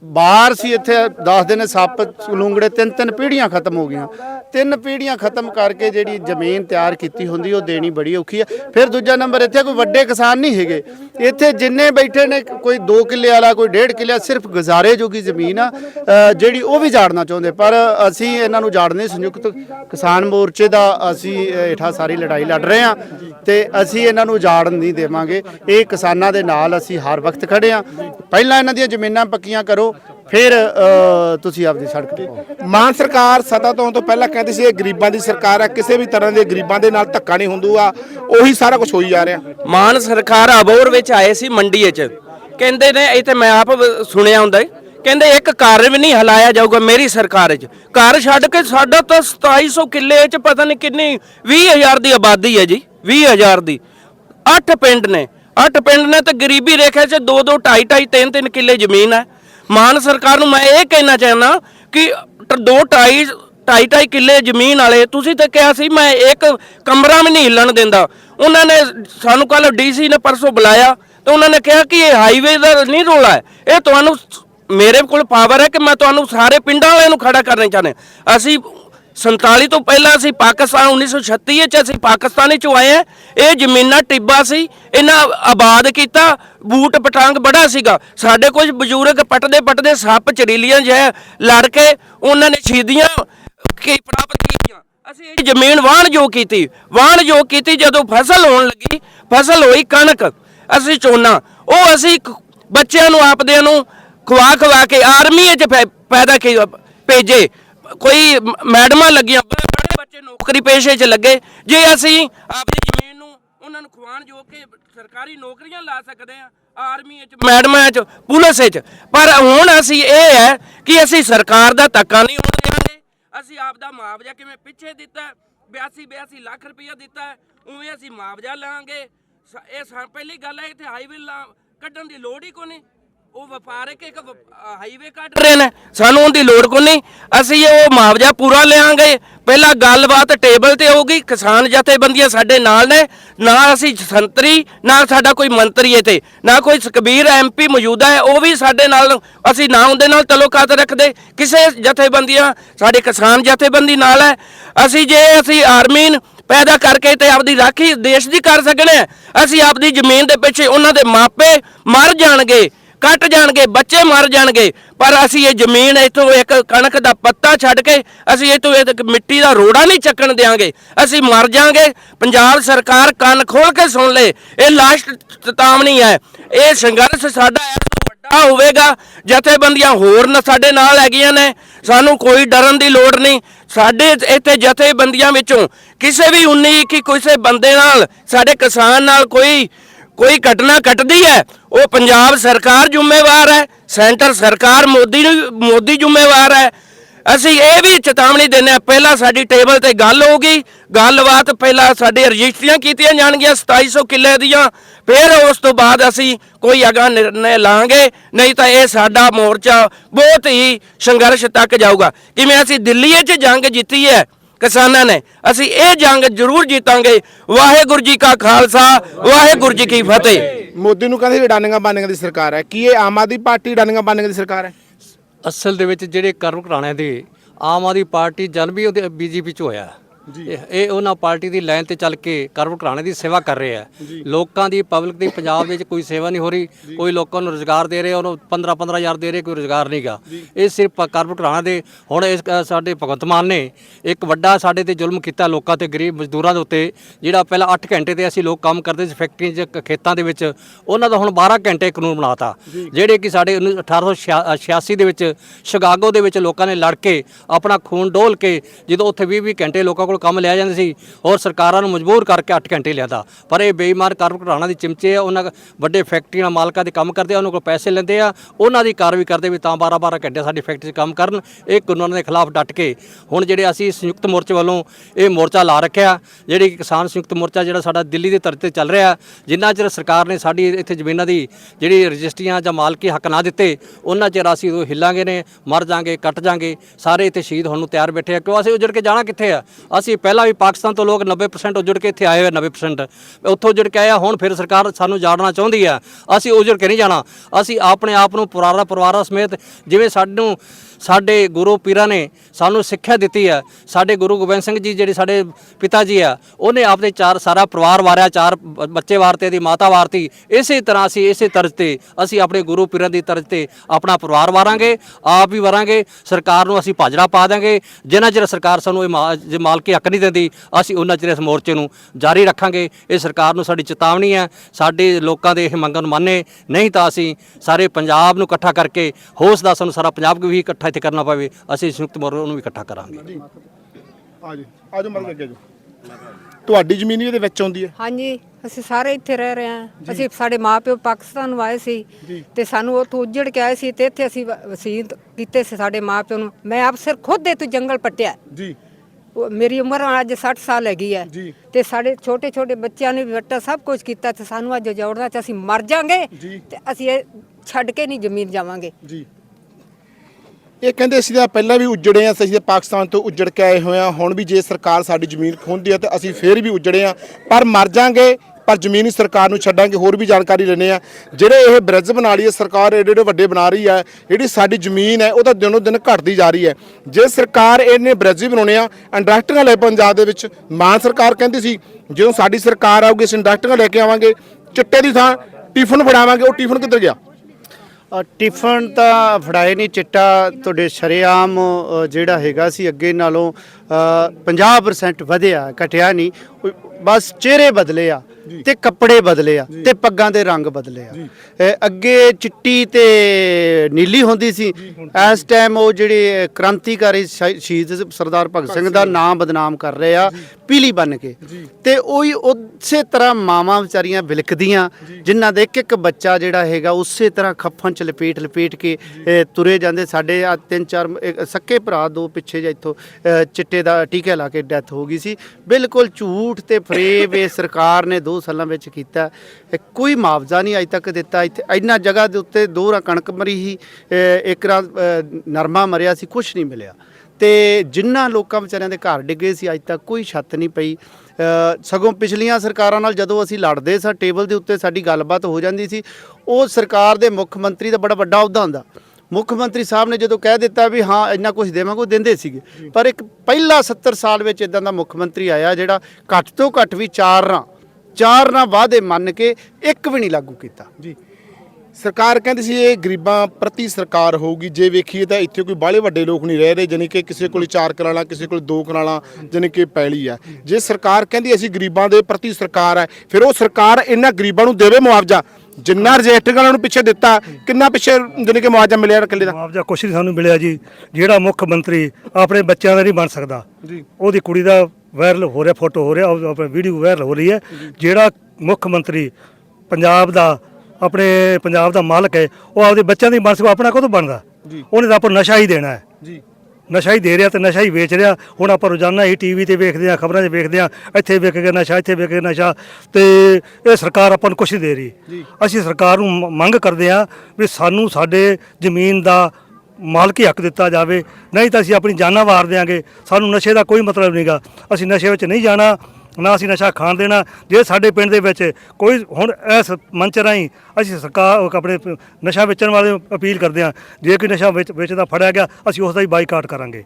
ਬਾਹਰ ਸੀ ਇੱਥੇ ਦੱਸਦੇ ਨੇ ਸੱਪ ਲੂੰਗੜੇ ਤਿੰਨ ਤਿੰਨ ਪੀੜ੍ਹੀਆਂ ਖਤਮ ਹੋ ਗਈਆਂ। ਤਿੰਨ ਪੀੜ੍ਹੀਆਂ ਖਤਮ ਕਰਕੇ ਜਿਹੜੀ ਜ਼ਮੀਨ ਤਿਆਰ ਕੀਤੀ ਹੁੰਦੀ, ਉਹ ਦੇਣੀ ਬੜੀ ਔਖੀ ਹੈ ਫਿਰ ਦੂਜਾ ਨੰਬਰ, ਇੱਥੇ ਕੋਈ ਵੱਡੇ ਕਿਸਾਨ ਨਹੀਂ ਹੈਗੇ। ਇੱਥੇ ਜਿੰਨੇ ਬੈਠੇ ਨੇ, ਕੋਈ 2 ਕਿੱਲੇ ਵਾਲਾ, ਕੋਈ 1.5 ਕਿੱਲੇ ਸਿਰਫ ਗੁਜ਼ਾਰੇ ਜੋਗੀ ਜ਼ਮੀਨ ਆ ਅ, ਜਿਹੜੀ ਉਹ ਵੀ ਝਾੜਨਾ ਚਾਹੁੰਦੇ ਪਰ ਅਸੀਂ ਇਹਨਾਂ ਨੂੰ ਝਾੜਨੇ ਸੰਯੁਕਤ ਕਿਸਾਨ ਮੋਰਚੇ ਦਾ ਅਸੀਂ ਹੇਠਾਂ ਸਾਰੀ ਲੜਾਈ ਲੜ ਰਹੇ ਹਾਂ ਤੇ ਅਸੀਂ ਇਹਨਾਂ ਨੂੰ ਝਾੜਨ ਨਹੀਂ ਦੇਵਾਂਗੇ। ਇਹ ਕਿਸਾਨਾਂ ਦੇ ਨਾਲ ਅਸੀਂ ਹਰ ਵਕਤ ਖੜੇ ਹਾਂ। ਪਹਿਲਾਂ ਇਹਨਾਂ ਦੀਆਂ ਜ਼ਮੀਨਾਂ ਪੱਕੀਆਂ ਕਰੋ ਫਿਰ ਤੁਸੀਂ ਆਪਦੀ ਸੜਕ ਤੇ ਮਾਨ ਸਰਕਾਰ ਸਤਾ ਤੋਂ ਤੋਂ ਪਹਿਲਾਂ ਕਹਿੰਦੀ ਸੀ ਇਹ ਗਰੀਬਾਂ ਦੀ ਸਰਕਾਰ ਹੈ ਕਿਸੇ ਵੀ ਤਰ੍ਹਾਂ ਦੇ ਗਰੀਬਾਂ ਦੇ ਨਾਲ ਧੱਕਾ ਨਹੀਂ ਹੁੰਦੂਗਾ ਉਹੀ ਸਾਰਾ ਕੁਝ ਹੋਈ ਜਾ ਰਿਹਾ। ਮਾਨ ਸਰਕਾਰ ਅਬੋਰ ਵਿੱਚ ਆਏ ਸੀ ਮੰਡੀ 'ਚ। ਕਹਿੰਦੇ ਨੇ ਇੱਥੇ ਮੈਂ ਆਪ ਸੁਣਿਆ ਹੁੰਦਾ ਈ। ਕਹਿੰਦੇ ਇੱਕ ਘਰ ਵੀ ਨਹੀਂ ਹਲਾਇਆ ਜਾਊਗਾ ਮੇਰੀ ਸਰਕਾਰ 'ਚ ਘਰ ਛੱਡ ਕੇ ਸਾਡਾ ਤਾਂ 2700 ਕਿੱਲੇ 'ਚ ਪਤਾ ਨਹੀਂ ਕਿੰਨੀ 20000 ਦੀ ਆਬਾਦੀ ਹੈ ਜੀ 20000 ਦੀ। ਅੱਠ ਪਿੰਡ ਨੇ, ਅੱਠ ਪਿੰਡ ਨੇ ਤਾਂ ਗਰੀਬੀ ਰੇਖਾ 'ਚ 2 2 2.5 2.5 3 3 ਕਿੱਲੇ ਜ਼ਮੀਨ ਹੈ। ਮਾਨ ਸਰਕਾਰ ਨੂੰ ਮੈਂ ਇਹ ਕਹਿਣਾ ਚਾਹੁੰਦਾ ਕਿ 2 2.5 ਢਾਈ ਢਾਈ ਕਿੱਲੇ ਜ਼ਮੀਨ ਵਾਲੇ, ਤੁਸੀਂ ਤਾਂ ਕਿਹਾ ਸੀ ਮੈਂ ਇੱਕ ਕਮਰਾ ਵੀ ਨਹੀਂ ਹਿੱਲਣ ਦਿੰਦਾ। ਉਹਨਾਂ ਨੇ ਸਾਨੂੰ ਕੱਲ ਡੀਸੀ ਨੇ ਪਰਸੋਂ ਬੁਲਾਇਆ, ਤੇ ਉਹਨਾਂ ਨੇ ਕਿਹਾ ਕਿ ਇਹ ਹਾਈਵੇ ਦਾ ਨਹੀਂ ਰੋਲਾ ਹੈ। ਇਹ ਤੁਹਾਨੂੰ ਮੇਰੇ ਕੋਲ ਪਾਵਰ ਹੈ ਕਿ ਮੈਂ ਤੁਹਾਨੂੰ ਸਾਰੇ ਪਿੰਡਾਂ ਵਾਲਿਆਂ ਨੂੰ ਖੜਾ ਕਰਨੇ ਚਾਹੁੰਦੇ ਅਸੀਂ 47 ਤੋਂ ਪਹਿਲਾਂ ਅਸੀਂ ਪਾਕਿਸਤਾਨ 1936 ਵਿੱਚ ਅਸੀਂ ਪਾਕਿਸਤਾਨ ਚੋਂ ਆਏ ਹਾਂ। ਇਹ ਜ਼ਮੀਨਾਂ ਟਿੱਬਾ ਸੀ, ਇਹਨਾਂ ਆਬਾਦ ਕੀਤਾ, ਬੂਟ ਪਟਾਂਗ ਬੜਾ ਸੀਗਾ। ਸਾਡੇ ਕੁਝ ਬਜ਼ੁਰਗ ਪਟਦੇ ਪਟਦੇ ਸੱਪ, ਚਰੀਲੀਆਂ ਜਿਹਾ ਲੜ ਕੇ ਉਹਨਾਂ ਨੇ ਸ਼ਹੀਦੀਆਂ ਕੀ ਪ੍ਰਾਪਤ ਕੀਤੀਆਂ। ਅਸੀਂ ਇਹ ਜ਼ਮੀਨ ਵਾਹਣ ਜੋ ਕੀਤੀ। ਵਾਹਣ ਜੋ ਕੀਤੀ ਜਦੋਂ ਫਸਲ ਹੋਣ ਲੱਗੀ, ਫਸਲ ਹੋਈ ਕਣਕ। ਅਸੀਂ ਝੋਨਾ। ਉਹ ਅਸੀਂ ਬੱਚਿਆਂ ਨੂੰ, ਆਪਦਿਆਂ ਨੂੰ ਖਵਾ ਖਵਾ ਕੇ ਆਰਮੀ 'ਚ ਪੈ- ਪੈਦਾ ਕੀ ਭੇਜੇ। ਕੋਈ ਮੈਡਮਾਂ ਲੱਗੀਆਂ ਬੜੇ ਬੱਚੇ ਨੌਕਰੀ ਪੇਸ਼ੇ 'ਚ ਲੱਗੇ। ਜੇ ਅਸੀਂ ਆਪਣੀ ਜ਼ਮੀਨ ਨੂੰ ਉਹਨਾਂ ਨੂੰ ਖਵਾਣ ਜੋ ਕੇ ਸਰਕਾਰੀ ਨੌਕਰੀਆਂ ਲਾ ਸਕਦੇ ਆ ਆਰਮੀ 'ਚ ਮੈਡਮਾਂ 'ਚ ਪੁਲਿਸ ਵਿੱਚ। ਪਰ ਹੁਣ ਅਸੀਂ ਇਹ ਹੈ ਕਿ ਅਸੀਂ ਸਰਕਾਰ ਦਾ ਧੱਕਾ ਨਹੀਂ ਹੋਣ ਦਿਆਂਗੇ ਅਸੀਂ ਆਪ ਦਾ ਮੁਆਵਜ਼ਾ ਕਿਵੇਂ ਪਿੱਛੇ ਦਿੱਤਾ? 82 82 ਲੱਖ ਰੁਪਇਆ ਦਿੱਤਾ। ਉਵੇਂ ਅਸੀਂ ਮੁਆਵਜ਼ਾ ਲਾਂਗੇ। ਸ- ਇਹ ਸਾ- ਪਹਿਲੀ ਗੱਲ ਹੈ, ਇੱਥੇ ਹਾਈਵੇ ਲਾ ਕੱਢਣ ਦੀ ਲੋੜ ਹੀ ਕੋਈ ਨਹੀਂ। ਉਹ ਵਪਾਰਕ ਇੱਕ ਹਾਈਵੇ ਕੱਢ ਰਹੇ ਨੇ। ਸਾਨੂੰ ਉਹਦੀ ਲੋੜ ਕੋਈ ਨਹੀਂ। ਅਸੀਂ ਉਹ ਮੁਆਵਜ਼ਾ ਪੂਰਾ ਲਿਆਂਗੇ। ਪਹਿਲਾਂ ਗੱਲਬਾਤ ਟੇਬਲ ਤੇ ਹੋਊਗੀ। ਕਿਸਾਨ ਜਥੇਬੰਦੀਆਂ ਸਾਡੇ ਨਾਲ ਨੇ। ਨਾ ਅਸੀਂ ਸੰਤਰੀ, ਨਾ ਸਾਡਾ ਕੋਈ ਮੰਤਰੀ ਇੱਥੇ। ਨਾ ਕੋਈ ਸਕਬੀਰ ਐਮਪੀ ਮੌਜੂਦਾ ਹੈ। ਉਹ ਵੀ ਸਾਡੇ ਨਾਲ ਅਸੀਂ ਨਾ ਉਹਦੇ ਨਾਲ ਤਲੋਕਾਤ ਰੱਖਦੇ। ਕਿਸੇ ਜਥੇਬੰਦੀਆਂ ਸਾਡੇ ਕਿਸਾਨ ਜਥੇਬੰਦੀ ਨਾਲ ਹੈ। ਅਸੀਂ ਜੇ ਅਸੀਂ ਆਰਮੀ ਪੈਦਾ ਕਰਕੇ ਤੇ ਆਪਦੀ ਰਾਖੀ ਦੇਸ਼ ਦੀ ਕਰ ਸਕਣੇ ਆ। ਅਸੀਂ ਆਪਦੀ ਜ਼ਮੀਨ ਦੇ ਪਿੱਛੇ ਉਹਨਾਂ ਦੇ ਮਾਪੇ ਮਰ ਜਾਣਗੇ। ਕੱਟ ਜਾਣਗੇ, ਬੱਚੇ ਮਰ ਜਾਣਗੇ। ਪਰ ਅਸੀਂ ਇਹ ਜ਼ਮੀਨ, ਇਥੋਂ ਇੱਕ ਕਣਕ ਦਾ ਪੱਤਾ ਛੱਡ ਕੇ ਅਸੀਂ ਇਥੋਂ ਇੱਕ ਮਿੱਟੀ ਦਾ ਰੋੜਾ ਨਹੀਂ ਚੱਕਣ ਦੇਾਂਗੇ ਅਸੀਂ ਮਰ ਜਾਾਂਗੇ। ਪੰਜਾਬ ਸਰਕਾਰ ਕੰਨ ਖੋਲ ਕੇ ਸੁਣ ਲੇ। ਇਹ ਲਾਸਟ ਚੇਤਾਵਨੀ ਹੈ। ਇਹ ਸੰਘਰਸ਼ ਸਾਡਾ ਵੱਡਾ ਹੋਵੇਗਾ। ਜਥੇਬੰਦੀਆਂ ਹੋਰ ਨ ਸਾਡੇ ਨਾਲ ਹੈਗੀਆਂ ਨੇ। ਸਾਨੂੰ ਕੋਈ ਡਰਨ ਦੀ ਲੋੜ ਨਹੀਂ। ਸਾਡੇ ਇੱਥੇ ਜਥੇਬੰਦੀਆਂ ਵਿੱਚੋਂ ਕਿਸੇ ਵੀ 19 21 ਕਿਸੇ ਬੰਦੇ ਨਾਲ, ਸਾਡੇ ਕਿਸਾਨ ਨਾਲ ਕੋਈ ਕੋਈ ਘਟਨਾ ਘਟਦੀ ਹੈ, ਉਹ ਪੰਜਾਬ ਸਰਕਾਰ ਜ਼ਿੰਮੇਵਾਰ ਹੈ, ਸੈਂਟਰ ਸਰਕਾਰ ਮੋਦੀ ਨੂੰ, ਮੋਦੀ ਜ਼ਿੰਮੇਵਾਰ ਹੈ। ਅਸੀਂ ਇਹ ਵੀ ਚੇਤਾਵਨੀ ਦਿੰਦੇ ਹਾਂ, ਪਹਿਲਾਂ ਸਾਡੀ ਟੇਬਲ ਤੇ ਗੱਲ ਹੋਊਗੀ ਗੱਲਬਾਤ ਪਹਿਲਾਂ ਸਾਡੇ ਰਜਿਸਟਰੀਆਂ ਕੀਤੀਆਂ ਜਾਣਗੀਆਂ 2700 ਕਿੱਲੇ ਦੀਆਂ, ਫਿਰ ਉਸ ਤੋਂ ਬਾਅਦ ਅਸੀਂ ਕੋਈ ਅਗਾ ਨਿਰਣੇ ਲਾਂਗੇ, ਨਹੀਂ ਤਾਂ ਇਹ ਸਾਡਾ ਮੋਰਚਾ ਬਹੁਤ ਹੀ ਸੰਘਰਸ਼ ਤੱਕ ਜਾਊਗਾ। ਕਿਵੇਂ ਅਸੀਂ ਦਿੱਲੀ 'ਚ ਜੰਗ ਜਿੱਤੀ ਹੈ ਕਿਸਾਨਾਂ ਨੇ। ਅਸੀਂ ਇਹ ਜੰਗ ਜ਼ਰੂਰ ਜਿੱਤਾਂਗੇ। ਵਾਹਿਗੁਰੂ ਜੀ ਕਾ ਖਾਲਸਾ ਵਾਹਿਗੁਰੂ ਜੀ ਕੀ ਫਤਿਹ। ਮੋਦੀ ਨੂੰ ਕਹਿੰਦੇ ਡਾਨੀਆਂ ਬਾਨੀਆਂ ਦੀ ਸਰਕਾਰ ਹੈ। ਕੀ ਇਹ ਆਮ ਆਦਮੀ ਪਾਰਟੀ ਡਾਨੀਆਂ ਬਾਨੀਆਂ ਦੀ ਸਰਕਾਰ ਹੈ? ਅਸਲ ਦੇ ਵਿੱਚ ਜਿਹੜੇ ਕਰਮ ਘਰਾਣਿਆਂ ਦੇ ਆਮ ਆਦਮੀ ਪਾਰਟੀ ਜਨ ਵੀ ਉਹਦੇ ਬੀਜੇਪੀ ਚ ਹੋਇਆ ਇਹ ਇਹ ਉਹਨਾਂ ਪਾਰਟੀ ਦੀ ਲਾਈਨ ਤੇ ਚੱਲ ਕੇ ਕਰਮ ਘਰਾਣੇ ਦੀ ਸੇਵਾ ਕਰ ਰਹੇ ਆ। ਲੋਕਾਂ ਦੀ ਪਬਲਿਕ ਦੀ ਪੰਜਾਬ ਵਿੱਚ ਕੋਈ ਸੇਵਾ ਨਹੀਂ ਹੋ ਰਹੀ। ਕੋਈ ਲੋਕਾਂ ਨੂੰ ਰੋਜ਼ਗਾਰ ਦੇ ਰਹੇ ਉਹਨੂੰ 15 15000 ਦੇ ਰਹੇ ਕੋਈ ਰੋਜ਼ਗਾਰ ਨਹੀਂਗਾ। ਇਹ ਸਿਰਫ ਕਰਮ ਘਰਾਣਾ ਦੇ ਹੁਣ ਇਸ ਸਾਡੇ ਭਗਵੰਤ ਮਾਨ ਨੇ ਇੱਕ ਵੱਡਾ ਸਾਡੇ ਤੇ ਜ਼ੁਲਮ ਕੀਤਾ ਲੋਕਾਂ ਤੇ ਗਰੀਬ ਮਜ਼ਦੂਰਾਂ ਦੇ ਉੱਤੇ ਜਿਹੜਾ ਪਹਿਲਾਂ 8 ਘੰਟੇ ਤੇ ਅਸੀਂ ਲੋਕ ਕੰਮ ਕਰਦੇ ਸੀ ਫੈਕਟਰੀ 'ਚ ਖੇਤਾਂ ਦੇ ਵਿੱਚ ਉਹਨਾਂ ਦਾ ਹੁਣ 12 ਘੰਟੇ ਕਾਨੂੰਨ ਬਣਾਤਾ। ਜਿਹੜੇ ਕਿ ਸਾਡੇ 19 1886 ਦੇ ਵਿੱਚ ਸ਼ਿਕਾਗੋ ਦੇ ਵਿੱਚ ਲੋਕਾਂ ਨੇ ਲੜ ਕੇ ਆਪਣਾ ਖੂਨ ਡੋਲ ਕੇ ਜਦੋਂ ਉੱਥੇ 20 20 ਘੰਟੇ ਲੋਕਾਂ ਕੋਲ ਕੰਮ ਲਿਆ ਜਾਂਦੇ ਸੀ ਔਰ ਸਰਕਾਰਾਂ ਨੂੰ ਮਜਬੂਰ ਕਰਕੇ 8 ਘੰਟੇ ਲਿਆਦਾ। ਪਰ ਇਹ ਬੇਈਮਾਨ ਕਾਰਪੋਰੇਟ ਦੇ ਦੀ ਚਿਮਚੇ ਆ, ਉਹਨਾਂ ਵੱਡੇ ਫੈਕਟਰੀਆਂ ਮਾਲਕਾਂ ਦੇ ਕੰਮ ਕਰਦੇ ਆ, ਉਹਨਾਂ ਕੋਲ ਪੈਸੇ ਲੈਂਦੇ ਆ, ਉਹਨਾਂ ਦੀ ਕਾਰਵਾਈ ਕਰਦੇ ਵੀ ਤਾਂ 12 12 ਘੰਟੇ ਸਾਡੀ ਫੈਕਟਰੀ 'ਚ ਕੰਮ ਕਰਨ, ਇਹ ਕਾਨੂੰਨਾਂ ਦੇ ਖਿਲਾਫ ਡਟ ਕੇ। ਹੁਣ ਜਿਹੜੇ ਅਸੀਂ ਸੰਯੁਕਤ ਮੋਰਚੇ ਵੱਲੋਂ ਇਹ ਮੋਰਚਾ ਲਾ ਰੱਖਿਆ, ਜਿਹੜੀ ਕਿਸਾਨ ਸੰਯੁਕਤ ਮੋਰਚਾ ਜਿਹੜਾ ਸਾਡਾ ਦਿੱਲੀ ਦੀ ਧਰਤੀ ਤੇ ਚੱਲ ਰਿਹਾ, ਜਿੰਨਾ ਚਿਰ ਸਰਕਾਰ ਨੇ ਸਾਡੀ ਇੱਥੇ ਜ਼ਮੀਨਾਂ ਦੀ ਜਿਹੜੀ ਰਜਿਸਟਰੀਆਂ ਜਾਂ ਮਾਲਕੀ ਹੱਕ ਨਾ ਦਿੱਤੇ, ਉਹਨਾਂ ਚਿਰ ਅਸੀਂ ਉਹ ਹਿੱਲਾਂਗੇ ਨੇ, ਮਰ ਜਾਾਂਗੇ, ਕੱਟ ਜਾਾਂਗੇ, ਸਾਰੇ ਇੱਥੇ ਸ਼ਹੀਦ ਹੋਣ ਨੂੰ ਤਿਆਰ ਬੈਠੇ ਆ। ਕਿਉਂ? ਅਸੀਂ ਉਜੜ ਕੇ ਜਾਣਾ ਕਿੱਥੇ ਆ? ਅਸੀਂ ਅਸੀਂ ਪਹਿਲਾਂ ਵੀ ਪਾਕਿਸਤਾਨ ਤੋਂ ਲੋਕ 90% ਉਜੜ ਕੇ ਇੱਥੇ ਆਏ ਹੋਏ 90% ਉੱਥੋਂ ਉਜੜ ਕੇ ਆਏ ਆ, ਹੁਣ ਫਿਰ ਸਰਕਾਰ ਸਾਨੂੰ ਜਾੜਨਾ ਚਾਹੁੰਦੀ ਹੈ ਅਸੀਂ ਉਜੜ ਕੇ ਨਹੀਂ ਜਾਣਾ। ਅਸੀਂ ਆਪਣੇ ਆਪ ਨੂੰ ਪਰਿਵਾਰਾਂ ਪਰਿਵਾਰਾਂ ਸਮੇਤ ਜਿਵੇਂ ਸਾਨੂੰ ਸਾਡੇ ਗੁਰੂ ਪੀਰਾਂ ਨੇ ਸਾਨੂੰ ਸਿੱਖਿਆ ਦਿੱਤੀ ਹੈ ਸਾਡੇ ਗੁਰੂ ਗੋਬਿੰਦ ਸਿੰਘ ਜੀ ਜਿਹੜੇ ਸਾਡੇ ਪਿਤਾ ਜੀ ਆ, ਉਹਨੇ ਆਪਦੇ ਚਾਰ ਸਾਰਾ ਪਰਿਵਾਰ ਵਾਰਿਆ, ਚਾਰ ਬੱਚੇ ਵਾਰਤੇ ਦੀ, ਮਾਤਾ ਵਾਰਤੀ। ਇਸੇ ਤਰ੍ਹਾਂ ਅਸੀਂ ਇਸੇ ਤਰਜ਼ ਤੇ, ਅਸੀਂ ਆਪਣੇ ਗੁਰੂ ਪੀਰਾਂ ਦੀ ਤਰਜ਼ ਤੇ ਆਪਣਾ ਪਰਿਵਾਰ ਵਾਰਾਂਗੇ, ਆਪ ਵੀ ਵਾਰਾਂਗੇ। ਸਰਕਾਰ ਨੂੰ ਅਸੀਂ ਭਾਜੜਾ ਪਾ ਦਾਂਗੇ ਜਿੰਨਾ ਚਿਰ ਸਰਕਾਰ ਸਾਨੂੰ ਇਹ ਮਾ- ਜੇ ਮਾਲਕੀ ਹੱਕ ਨਹੀਂ ਦਿੰਦੀ, ਅਸੀਂ ਉਹਨਾਂ ਚਿਰ ਇਸ ਮੋਰਚੇ ਨੂੰ ਜਾਰੀ ਰੱਖਾਂਗੇ। ਇਹ ਸਰਕਾਰ ਨੂੰ ਸਾਡੀ ਚੇਤਾਵਨੀ ਹੈ ਸਾਡੇ ਲੋਕਾਂ ਦੇ ਇਹ ਮੰਗਾਂ ਨੂੰ ਮੰਨੇ। ਨਹੀਂ ਤਾਂ ਅਸੀਂ ਸਾਰੇ ਪੰਜਾਬ ਨੂੰ ਇਕੱਠਾ ਕਰਕੇ, ਹੋਸ ਦਾ ਸਾਨੂੰ ਸਾਰਾ ਪੰਜਾਬ ਵੀ ਇਕੱਠਾ ਇੱਥੇ ਕਰਨਾ ਪਵੇ ਅਸੀਂ ਸੰਯੁਕਤ ਮੋਰਚਾ ਨੂੰ ਵੀ ਇਕੱਠਾ ਕਰਾਂਗੇ। ਆਜੋ ਆਜੋ ਮਰ ਅੱਗੇ ਜੋ ਤੁਹਾਡੀ ਜ਼ਮੀਨ ਵੀ ਇਹਦੇ ਵਿੱਚ ਆਉਂਦੀ ਹੈ? ਹਾਂਜੀ ਅਸੀਂ ਸਾਰੇ ਇੱਥੇ ਰਹਿ ਰਹੇ ਹਾਂ। ਅਸੀਂ ਸਾਡੇ ਮਾਪਿਓ ਪਾਕਿਸਤਾਨ ਨੂੰ ਆਏ ਸੀ ਤੇ ਸਾਨੂੰ ਉੱਥੋਂ ਉੱਜੜ ਕੇ ਆਏ ਸੀ ਤੇ ਇੱਥੇ ਅਸੀਂ ਵ- ਵਸੀਅਤ ਕੀਤੇ ਸੀ ਸਾਡੇ ਮਾਪਿਓ ਨੂੰ। ਮੈਂ ਆਪ ਸਿਰ ਖੁਦ ਦੇ ਤੂੰ ਜੰਗਲ ਪੱਟਿਆ। ਜੀ। ਉਹ ਮੇਰੀ ਉਮਰ ਅੱਜ 60 ਸਾਲ ਹੈਗੀ ਹੈ। ਜੀ। ਤੇ ਸਾਡੇ ਛੋਟੇ ਛੋਟੇ ਬੱਚਿਆਂ ਨੇ ਵੀ ਵੱਟਾ ਸਭ ਕੁਝ ਕੀਤਾ ਤੇ ਸਾਨੂੰ ਅੱਜ ਜੋੜਨਾ ਤੇ ਅਸੀਂ ਮਰ ਜਾਾਂਗੇ ਜੀ। ਤੇ ਅਸੀਂ ਇਹ ਛੱਡ ਕੇ ਨਹੀਂ ਜ਼ਮੀਨ ਜਾਵਾਂਗੇ। ਜੀ। ਇਹ ਕਹਿੰਦੇ ਅਸੀਂ ਤਾਂ ਪਹਿਲਾਂ ਵੀ ਉਜੜੇ ਆ ਅਸੀਂ ਤਾਂ ਪਾਕਿਸਤਾਨ ਤੋਂ ਉਜੜ ਕੇ ਆਏ ਹੋਏ ਆ ਹੁਣ ਵੀ ਜੇ ਸਰਕਾਰ ਸਾਡੀ ਜ਼ਮੀਨ ਖੋਹਦੀ ਆ ਤਾਂ ਅਸੀਂ ਫੇਰ ਵੀ ਉਜੜੇ ਆ ਪਰ ਮਰ ਜਾਾਂਗੇ, ਪਰ ਜ਼ਮੀਨ ਸਰਕਾਰ ਨੂੰ ਛੱਡਾਂਗੇ, ਹੋਰ ਵੀ ਜਾਣਕਾਰੀ ਲੈਣੇ ਆ ਜਿਹੜੇ ਇਹ ਬ੍ਰਿਜ ਬਣਾ ਰਹੀ ਹੈ, ਸਰਕਾਰ ਏਡੇ ਏਡੇ ਵੱਡੇ ਬਣਾ ਰਹੀ ਹੈ, ਜਿਹੜੀ ਸਾਡੀ ਜ਼ਮੀਨ ਹੈ, ਉਹ ਤਾਂ ਦਿਨੋ ਦਿਨ ਘਟਦੀ ਜਾ ਰਹੀ ਹੈ। ਜੇ ਸਰਕਾਰ ਇਹਨੇ ਬ੍ਰਿਜ ਹੀ ਬਣਾਉਣੇ ਆ, ਇੰਡਸਟਰੀਆਂ ਲੈ ਪੰਜਾਬ ਦੇ ਵਿੱਚ, ਮਾਨ ਸਰਕਾਰ ਕਹਿੰਦੀ ਸੀ, ਜਦੋਂ ਸਾਡੀ ਸਰਕਾਰ ਆਊਗੀ, ਅਸੀਂ ਇੰਡਸਟਰੀਆਂ ਲੈ ਕੇ ਆਵਾਂਗੇ, ਚਿੱਟੇ ਦੀ ਥਾਂ ਟਿਫਨ ਫੜਾਵਾਂਗੇ, ਉਹ ਟਿਫਨ ਕਿੱਧਰ ਗਿਆ? ਟਿਫਨ ਤਾਂ ਫੜਾਏ ਨਹੀਂ ਚਿੱਟਾ ਤੁਹਾਡੇ ਸ਼ਰੇਆਮ ਜਿਹੜਾ ਹੈਗਾ ਸੀ ਅੱਗੇ ਨਾਲੋਂ ਅ, 50% ਵਧਿਆ ਘਟਿਆ ਨਹੀਂ ਬਸ ਚਿਹਰੇ ਬਦਲੇ ਆ। ਤੇ ਕੱਪੜੇ ਬਦਲੇ ਆ ਤੇ ਪੱਗਾਂ ਦੇ ਰੰਗ ਬਦਲੇ ਆ। ਅੱਗੇ ਚਿੱਟੀ ਤੇ ਨੀਲੀ ਹੁੰਦੀ ਸੀ। ਇਸ ਟਾਈਮ ਉਹ ਜਿਹੜੇ ਕ੍ਰਾਂਤੀਕਾਰੀ ਸ਼ਹੀ- ਸ਼ਹੀਦ ਸਰਦਾਰ ਭਗਤ ਸਿੰਘ ਦਾ ਨਾਮ ਬਦਨਾਮ ਕਰ ਰਹੇ ਆ ਪੀਲੀ ਬਨ ਕੇ। ਤੇ ਉਹੀ ਉਸੇ ਤਰ੍ਹਾਂ ਮਾਵਾਂ ਵਿਚਾਰੀਆਂ ਵਿਲਕਦੀਆਂ ਜਿਨ੍ਹਾਂ ਦੇ ਇੱਕ ਇੱਕ ਬੱਚਾ ਜਿਹੜਾ ਹੈਗਾ ਉਸੇ ਤਰ੍ਹਾਂ ਖੱਫਾਂ ਚ ਲਪੇਟ ਲਪੇਟ ਕੇ ਤੁਰੇ ਜਾਂਦੇ। ਸਾਡੇ ਆ ਤਿੰਨ ਚਾਰ ਸੱਕੇ ਭਰਾ ਦੋ ਪਿੱਛੇ ਜਿਹਾ ਇੱਥੋਂ ਚਿੱਟੇ ਦਾ ਟੀਕਾ ਲਾ ਕੇ ਡੈਥ ਹੋ ਗਈ ਸੀ। ਬਿਲਕੁਲ ਝੂਠ ਤੇ ਫਰੇਬ ਇਹ ਸਰਕਾਰ ਨੇ 2 ਸਾਲਾਂ ਵਿੱਚ ਕੀਤਾ। ਇਹ ਕੋਈ ਮੁਆਵਜ਼ਾ ਨਹੀਂ ਅਜੇ ਤੱਕ ਦਿੱਤਾ। ਇੱਥੇ ਇੰਨਾ ਜਗ੍ਹਾ ਦੇ ਉੱਤੇ ਦੋ ਰਾਂ ਕਣਕ ਮਰੀ ਸੀ ਅ, ਇੱਕ ਰਾਂ ਨਰਮਾ ਮਰਿਆ ਸੀ ਕੁਝ ਨਹੀਂ ਮਿਲਿਆ। ਤੇ ਜਿਨ੍ਹਾਂ ਲੋਕਾਂ ਵਿਚਾਰਿਆਂ ਦੇ ਘਰ ਡਿੱਗੇ ਸੀ ਅੱਜ ਤੱਕ ਕੋਈ ਛੱਤ ਨਹੀਂ ਪਈ। ਸਗੋਂ ਪਿਛਲੀਆਂ ਸਰਕਾਰਾਂ ਨਾਲ ਜਦੋਂ ਅਸੀਂ ਲੜਦੇ ਸਾਂ ਟੇਬਲ ਦੇ ਉੱਤੇ ਸਾਡੀ ਗੱਲਬਾਤ ਹੋ ਜਾਂਦੀ ਸੀ ਉਹ ਸਰਕਾਰ ਦੇ ਮੁੱਖ ਮੰਤਰੀ ਦਾ ਬੜਾ ਵੱਡਾ ਅਹੁਦਾ ਹੁੰਦਾ। ਮੁੱਖ ਮੰਤਰੀ ਸਾਹਿਬ ਨੇ ਜਦੋਂ ਕਹਿ ਦਿੱਤਾ ਵੀ ਹਾਂ ਇੰਨਾ ਕੁਝ ਦੇਵਾਂਗੇ ਉਹ ਦਿੰਦੇ ਸੀਗੇ। ਪਰ ਇੱਕ ਪਹਿਲਾ 70 ਸਾਲ ਵਿੱਚ ਇਦਾਂ ਦਾ ਮੁੱਖ ਮੰਤਰੀ ਆਇਆ ਜਿਹੜਾ ਘੱਟ ਤੋਂ ਘੱਟ ਵੀ ਚਾਰ ਰਾਂ ਚਾਰ ਰਾਂ ਵਾਅਦੇ ਮੰਨ ਕੇ ਇੱਕ ਵੀ ਨਹੀਂ ਲਾਗੂ ਕੀਤਾ। ਜੀ। ਸਰਕਾਰ ਕਹਿੰਦੀ ਸੀ ਇਹ ਗਰੀਬਾਂ ਪ੍ਰਤੀ ਸਰਕਾਰ ਹੋਊਗੀ। ਜੇ ਵੇਖੀਏ ਤਾਂ ਇੱਥੇ ਕੋਈ ਬਾਹਲੇ ਵੱਡੇ ਲੋਕ ਨਹੀਂ ਰਹਿ ਰਹੇ ਜਾਣੀ ਕਿ ਕਿਸੇ ਕੋਲ ਚਾਰ ਕਨਾਲਾਂ ਕਿਸੇ ਕੋਲ ਦੋ ਕਨਾਲਾਂ ਜਾਣੀ ਕਿ ਪੈਲੀ ਆ। ਜੇ ਸਰਕਾਰ ਕਹਿੰਦੀ ਅਸੀਂ ਗਰੀਬਾਂ ਦੇ ਪ੍ਰਤੀ ਸਰਕਾਰ ਹੈ ਫਿਰ ਉਹ ਸਰਕਾਰ ਇਹਨਾਂ ਗਰੀਬਾਂ ਨੂੰ ਦੇਵੇ ਮੁਆਵਜ਼ਾ। ਜਿੰਨਾ ਰਜਿਸਟਰ ਵਾਲਿਆਂ ਨੂੰ ਪਿੱਛੇ ਦਿੱਤਾ ਕਿੰਨਾ ਪਿੱਛੇ ਜਾਣੀ ਕਿ ਮੁਆਵਜ਼ਾ ਮਿਲਿਆ ਇਕੱਲੇ ਦਾ? ਮੁਆਵਜ਼ਾ ਕੁਛ ਨਹੀਂ ਸਾਨੂੰ ਮਿਲਿਆ ਜੀ। ਜਿਹੜਾ ਮੁੱਖ ਮੰਤਰੀ ਆਪਣੇ ਬੱਚਿਆਂ ਦਾ ਨਹੀਂ ਬਣ ਸਕਦਾ। ਜੀ। ਉਹਦੀ ਕੁੜੀ ਦਾ ਵਾਇਰਲ ਹੋ ਰਿਹਾ ਫੋਟੋ ਹੋ ਰਿਹਾ ਉਹ ਆਪਣੀ ਵੀਡੀਓ ਵਾਇਰਲ ਹੋ ਰਹੀ ਹੈ ਜਿਹੜਾ ਮੁੱਖ ਮੰਤਰੀ ਪੰਜਾਬ ਦਾ ਆਪਣੇ ਪੰਜਾਬ ਦਾ ਮਾਲਕ ਹੈ ਉਹ ਆਪਦੇ ਬੱਚਿਆਂ ਦੀ ਸਕਦਾ ਆਪਣਾ ਕਦੋਂ ਬਣਦਾ। ਉਹਨੇ ਤਾਂ ਆਪਾਂ ਨਸ਼ਾ ਹੀ ਦੇਣਾ ਹੈ। ਜੀ। ਨਸ਼ਾ ਹੀ ਦੇ ਰਿਹਾ ਤੇ ਨਸ਼ਾ ਹੀ ਵੇਚ ਰਿਹਾ। ਹੁਣ ਆਪਾਂ ਰੋਜ਼ਾਨਾ ਹੀ ਟੀਵੀ ਤੇ ਵੇਖਦੇ ਆ ਖਬਰਾਂ 'ਚ ਵੇਖਦੇ ਆ ਇੱਥੇ ਵਿਕ ਗਿਆ ਨਸ਼ਾ ਇੱਥੇ ਵਿਕ ਗਿਆ ਨਸ਼ਾ ਤੇ ਇਹ ਸਰਕਾਰ ਆਪਾਂ ਨੂੰ ਕੁਛ ਨਹੀਂ ਦੇ ਰਹੀ। ਅਸੀਂ ਸਰਕਾਰ ਨੂੰ ਮੰਗ ਕਰਦੇ ਆ ਵੀ ਸਾਨੂੰ ਸਾਡੇ ਜ਼ਮੀਨ ਦਾ ਮਾਲਕੀ ਹੱਕ ਦਿੱਤਾ ਜਾਵੇ ਨਹੀਂ ਤਾਂ ਅਸੀਂ ਆਪਣੀ ਜਾਨਾਂ ਵਾਰ ਦਿਆਂਗੇ। ਸਾਨੂੰ ਨਸ਼ੇ ਦਾ ਕੋਈ ਮਤਲਬ ਨਹੀਂਗਾ ਅਸੀਂ ਨਸ਼ੇ ਵਿੱਚ ਨਹੀਂ ਜਾਣਾ ਨਾ ਅਸੀਂ ਨਸ਼ਾ ਖਾਣ ਦੇਣਾ। ਜੇ ਸਾਡੇ ਪਿੰਡ ਦੇ ਵਿੱਚ ਕੋਈ ਹੁਣ ਇਸ ਮੰਚ ਰਾਹੀਂ ਅਸੀਂ ਸਰਕਾਰ ਆਪਣੇ ਨਸ਼ਾ ਵੇਚਣ ਵਾਲੇ ਨੂੰ ਅਪੀਲ ਕਰਦੇ ਹਾਂ ਜੇ ਕੋਈ ਨਸ਼ਾ ਵੇਚ ਵੇਚਦਾ ਫੜਿਆ ਗਿਆ ਅਸੀਂ ਉਸ ਦਾ ਹੀ ਬਾਈਕਾਟ ਕਰਾਂਗੇ।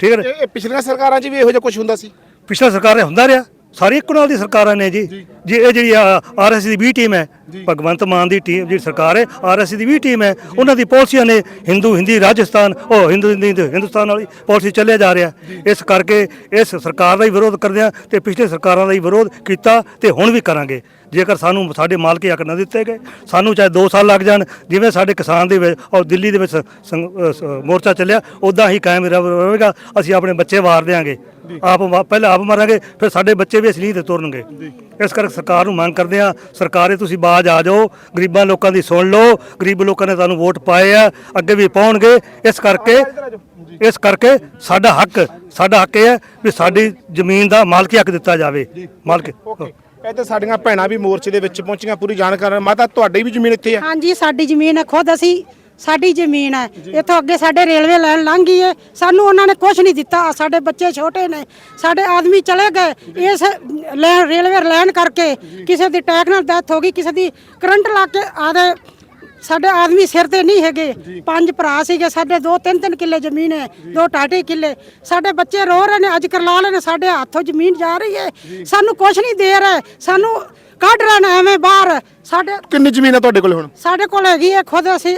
ਠੀਕ ਹੈ? ਇਹ ਇਹ ਪਿਛਲੀਆਂ ਸਰਕਾਰਾਂ 'ਚ ਵੀ ਇਹੋ ਜਿਹਾ ਕੁਝ ਹੁੰਦਾ ਸੀ? ਪਿਛਲਾ ਸਰਕਾਰਾਂ ਹੁੰਦਾ ਰਿਹਾ। ਸਾਰੀ ਇੱਕੋ ਨਾਲ ਦੀ ਸਰਕਾਰਾਂ ਨੇ ਜੀ। ਜੀ। ਇਹ ਜਿਹੜੀ ਆਰਐਸ ਦੀ ਵੀ ਟੀਮ ਹੈ ਭਗਵੰਤ ਮਾਨ ਦੀ ਟੀਮ ਜਿਹੜੀ ਸਰਕਾਰ ਹੈ ਆਰਐਸ ਦੀ ਵੀ ਟੀਮ ਹੈ ਉਹਨਾਂ ਦੀ ਪਾਲਿਸੀਆਂ ਨੇ ਹਿੰਦੂ ਹਿੰਦੀ ਰਾਜਸਥਾਨ ਉਹ ਹਿੰਦੂ ਹਿੰਦੀ ਹਿੰਦੂ- ਹਿੰਦੁਸਤਾਨ ਵਾਲੀ ਪਾਲਿਸੀ ਚੱਲਿਆ ਜਾ ਰਿਹਾ। ਇਸ ਕਰਕੇ ਇਸ ਸਰਕਾਰ ਦਾ ਹੀ ਵਿਰੋਧ ਕਰਦੇ ਆ ਤੇ ਪਿਛਲੇ ਸਰਕਾਰਾਂ ਦਾ ਹੀ ਵਿਰੋਧ ਕੀਤਾ ਤੇ ਹੁਣ ਵੀ ਕਰਾਂਗੇ। ਜੇਕਰ ਸਾਨੂੰ ਸਾਡੇ ਮਾਲਕੀ ਹੱਕ ਨਾ ਦਿੱਤੇ ਗਏ ਸਾਨੂੰ ਚਾਹੇ 2 ਸਾਲ ਲੱਗ ਜਾਣ ਜਿਵੇਂ ਸਾਡੇ ਕਿਸਾਨ ਦੇ ਵਿੱਚ ਔਰ ਦਿੱਲੀ ਦੇ ਵਿੱਚ ਮੋਰਚਾ ਚੱਲਿਆ ਉਦਾਂ ਹੀ ਕਾਇਮ ਰਹ- ਰਹੇਗਾ ਅਸੀਂ ਆਪਣੇ ਬੱਚੇ ਵਾਰ ਦਿਆਂਗੇ। ਆਪ ਪਹਿਲਾਂ ਆਪ ਮਰਾਂਗੇ ਫਿਰ ਸਾਡੇ ਬੱਚੇ ਵੀ ਅਸਲੀ ਤੇ ਤੁਰਨਗੇ। ਇਸ ਕਰਕੇ ਸਰਕਾਰ ਨੂੰ ਮੰਗ ਕਰਦੇ ਆ ਸਰਕਾਰੇ ਤੁਸੀਂ ਬਾਜ ਆ ਜਾਓ ਗਰੀਬਾਂ ਲੋਕਾਂ ਦੀ ਸੁਣ ਲਓ ਗਰੀਬ ਲੋਕਾਂ ਨੇ ਤੁਹਾਨੂੰ ਵੋਟ ਪਾਏ ਆ ਅੱਗੇ ਵੀ ਪਾਉਣਗੇ ਇਸ ਕਰਕੇ ਇਸ ਕਰਕੇ ਸਾਡਾ ਹੱਕ ਸਾਡਾ ਹੱਕ ਇਹ ਹੈ ਵੀ ਸਾਡੀ ਜ਼ਮੀਨ ਦਾ ਮਾਲਕੀ ਹੱਕ ਦਿੱਤਾ ਜਾਵੇ। ਮਾਲਕ ਇਹ ਤਾਂ ਸਾਡੀਆਂ ਭੈਣਾਂ ਵੀ ਮੋਰਚੇ ਦੇ ਵਿੱਚ ਪਹੁੰਚੀਆਂ ਪੂਰੀ ਜਾਣਕਾਰੀ ਮਾਤਾ, ਤੁਹਾਡੀ ਵੀ ਜ਼ਮੀਨ ਇੱਥੇ ਆ? ਹਾਂਜੀ, ਸਾਡੀ ਜ਼ਮੀਨ ਹੈ, ਖੁਦ ਅਸੀਂ, ਸਾਡੀ ਜ਼ਮੀਨ ਹੈ। ਇੱਥੋਂ ਅੱਗੇ ਸਾਡੇ ਰੇਲਵੇ ਲਾਈਨ ਲੰਘ ਗਈ ਹੈ। ਸਾਨੂੰ ਉਹਨਾਂ ਨੇ ਕੁਝ ਨਹੀਂ ਦਿੱਤਾ। ਸਾਡੇ ਬੱਚੇ ਛੋਟੇ ਨੇ। ਸਾਡੇ ਆਦਮੀ ਚਲੇ ਗਏ ਇਸ ਲੈ- ਰੇਲਵੇ ਲਾਈਨ ਕਰਕੇ। ਕਿਸੇ ਦੀ ਟੈਕ ਨਾਲ ਡੈਥ ਹੋ ਗਈ, ਕਿਸੇ ਦੀ ਕਰੰਟ ਲਾ ਕੇ ਆਦੇ ਸਾਡੇ ਆਦਮੀ ਸਿਰ ਤੇ ਨਹੀਂ ਹੈਗੇ। ਪੰਜ ਭਰਾ ਸੀਗੇ ਸਾਡੇ ਦੋ ਤਿੰਨ ਤਿੰਨ ਕਿੱਲੇ ਜ਼ਮੀਨ ਹੈ ਦੋ ਟਾਟੇ ਕਿੱਲੇ। ਸਾਡੇ ਬੱਚੇ ਰੋ ਰਹੇ ਨੇ ਅੱਜ ਕਰਲਾ ਲੈ ਨੇ ਸਾਡੇ ਹੱਥੋਂ ਜ਼ਮੀਨ ਜਾ ਰਹੀ ਹੈ। ਸਾਨੂੰ ਕੁਝ ਨਹੀਂ ਦੇ ਰਹੇ ਸਾਨੂੰ ਕੱਢ ਰਹੇ ਨੇ ਐਵੇਂ ਬਾਹਰ। ਸਾਡੇ ਕਿੰਨੀ ਜ਼ਮੀਨ ਹੈ ਤੁਹਾਡੇ ਕੋਲ ਹੁਣ? ਸਾਡੇ ਕੋਲ ਹੈਗੀ ਹੈ ਖੁਦ ਅਸੀਂ